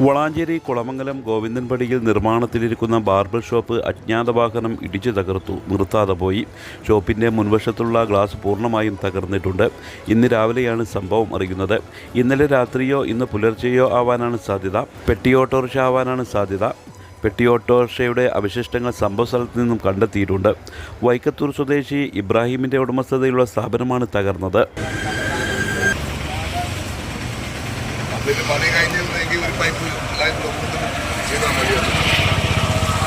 വളാഞ്ചേരി കുളമംഗലം ഗോവിന്ദൻപടിയിൽ നിർമ്മാണത്തിലിരിക്കുന്ന barber shop അജ്ഞാത വാഹനം ഇടിച്ചു തകർത്തു. നിർത്താതെ പോയി. ഷോപ്പിന്റെ മുൻവശത്തുള്ള ഗ്ലാസ് പൂർണമായും തകർന്നിട്ടുണ്ട്. ഇന്ന് രാവിലെയാണ് സംഭവം അറിയുന്നത്. ഇന്നലെ രാത്രിയോ ഇന്ന് പുലർച്ചെയോ ആവാനാണ് സാധ്യത. പെട്ടി ഓട്ടോറിക്ഷ ആവാനാണ് സാധ്യത. പെട്ടി ഓട്ടോറിക്ഷയുടെ അവശിഷ്ടങ്ങൾ സംഭവ സ്ഥലത്ത് നിന്നും കണ്ടെത്തിയിട്ടുണ്ട്. വൈക്കത്തൂർ സ്വദേശി ഇബ്രാഹിമിന്റെ ഉടമസ്ഥതയിലുള്ള സ്ഥാപനമാണ് തകർന്നത്. അതിന് പണി കഴിഞ്ഞിരുന്നെങ്കിൽ ഒരു പൈപ്പ് ലൈൻ ബ്ലോക്ക് ചെയ്താൽ മതിയായിരുന്നു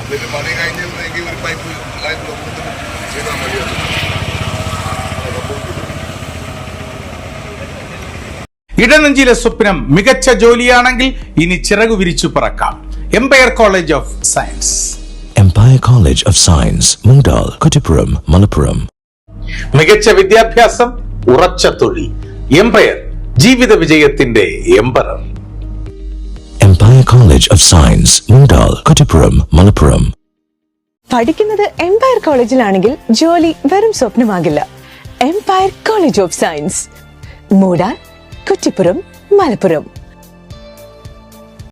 അതിന് പണി കഴിഞ്ഞിരുന്നെങ്കിൽ ഒരു പൈപ്പ് ലൈൻ ബ്ലോക്ക് ചെയ്താൽ മതിയായിരുന്നു ഇടനെഞ്ചിലെ സ്വപ്നം മികച്ച ജോലിയാണെങ്കിൽ ഇനി ചിറകു വിരിച്ചു പറക്കാം Empire College of Science Empire College of Science Mundal Kuttippuram Malappuram. മികച്ച വിദ്യാഭ്യാസം ഉറച്ച തൊഴിൽ എംപയർ ജീവിത വിജയത്തിന്റെ Empire Empire College of Science Mundal, Kutipuram, Malappuram പഠിക്കുന്നത് എംപയർ കോളേജിലാണെങ്കിൽ ജോലി വെറും സ്വപ്നമാകില്ല. Empire college of science മൂടാൻ Kuttippuram Malappuram.